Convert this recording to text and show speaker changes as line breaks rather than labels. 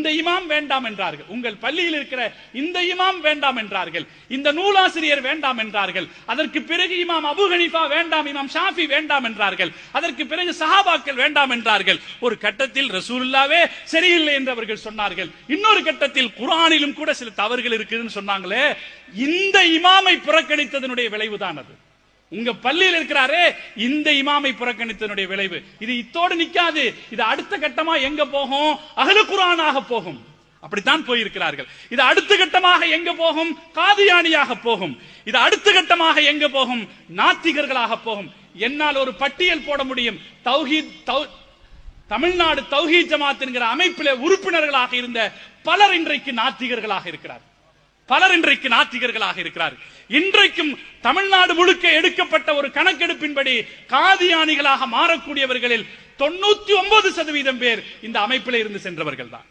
இந்த இமாம் வேண்டாம் என்றார்கள். உங்கள் பள்ளியில் இருக்கிற இந்த இமாம் வேண்டாம் என்றார்கள். இந்த நூலாசிரியர் வேண்டாம் என்றார்கள். அதற்கு பிறகு இமாம் அபு ஹனிஃபா வேண்டாம் இமாம் ஷாஃபி வேண்டாம் என்றார்கள். அதற்கு பிறகு சஹாபாக்கள் வேண்டாம் என்றார்கள். ஒரு கட்டத்தில் ரசூலுல்லாவே சரியில்லை என்று அவர்கள் சொன்னார்கள். இன்னொரு கட்டத்தில் குரானிலும் கூட சில தவறுகள் இருக்குதுன்னு சொன்னாங்களே. இந்த இமாமை புறக்கணித்ததனுடைய விளைவுதான் அது. உங்க பள்ளியில் இருக்கிறாரே இந்த இமாமை புறக்கணித்தனுடைய விளைவு. இது இத்தோடு நிக்காது. இது அடுத்த கட்டமா எங்க போகும்? அகல குரானாக போகும். அப்படித்தான் போயிருக்கிறார்கள். இது அடுத்த கட்டமாக எங்க போகும்? காதியானியாக போகும். இது அடுத்த கட்டமாக எங்க போகும்? நாத்திகர்களாக போகும். என்னால் ஒரு பட்டியல் போட முடியும். தௌஹீத் தௌ- தமிழ்நாடு தௌஹீத் ஜமாத் என்கிற அமைப்பிலே உறுப்பினர்களாக இருந்த பலர் இன்றைக்கு நாத்திகர்களாக இருக்கிறார் பலர் இன்றைக்கு நாத்திகர்களாக இருக்கிறார் இன்றைக்கும் தமிழ்நாடு முழுக்க எடுக்கப்பட்ட ஒரு கணக்கெடுப்பின்படி காதியானிகளாக மாறக்கூடியவர்களில் தொண்ணூத்தி ஒன்பது சதவீதம் பேர் இந்த அமைப்பில் இருந்து சென்றவர்கள் தான்